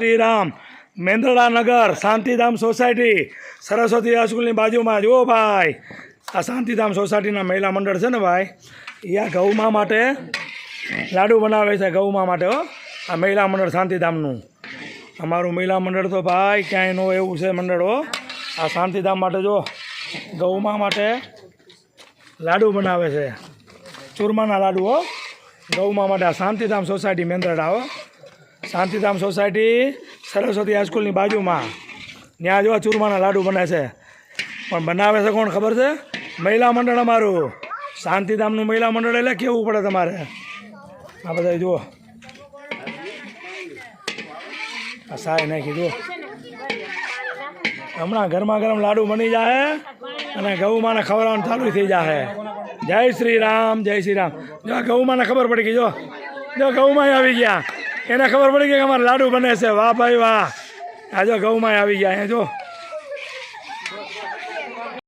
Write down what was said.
શ્રીરામ મેંદ્રડા નગર Shantidham society, Saraswati હાઈસ્કૂલની બાજુમાં. જુઓ ભાઈ, આ શાંતિધામ સોસાયટીના મહિલા મંડળ છે ને ભાઈ? એ આ ગૌમા માટે લાડુ બનાવે છે ગૌમા માટે, હો. આ મહિલા મંડળ શાંતિધામનું. અમારું મહિલા મંડળ તો ભાઈ ક્યાંય નો એવું છે મંડળ, હો. આ શાંતિધામ માટે જો ગૌમા માટે લાડુ બનાવે છે. ચૂરમાના લાડુ, હો. ગૌમા માટે આ શાંતિધામ સોસાયટી મેંદરડા, હો. શાંતિધામ સોસાયટી સરસ્વતી હાઈસ્કૂલની બાજુમાં. ત્યાં જોવા ચૂરમાના લાડુ બને છે. પણ બનાવે છે કોણ ખબર છે? મહિલા મંડળ અમારું. શાંતિધામનું મહિલા મંડળ એટલે કેવું પડે તમારે? આ બધા જુઓ. આ સાય નાખી, જુઓ. હમણાં ગરમા ગરમ લાડુ બની જાય અને ગૌમાને ખવડાવવાનું ચાલુ થઈ જાય જય શ્રી રામ, જય શ્રી રામ. જો ગૌમાને ખબર પડી ગઈ, જો. જો ગૌમાં આવી ગયા. એને ખબર પડી કે અમારે લાડુ બને છે. વાહ ભાઈ વાહ. આજે ગૌમાં આવી ગયા, અહીંયા જો.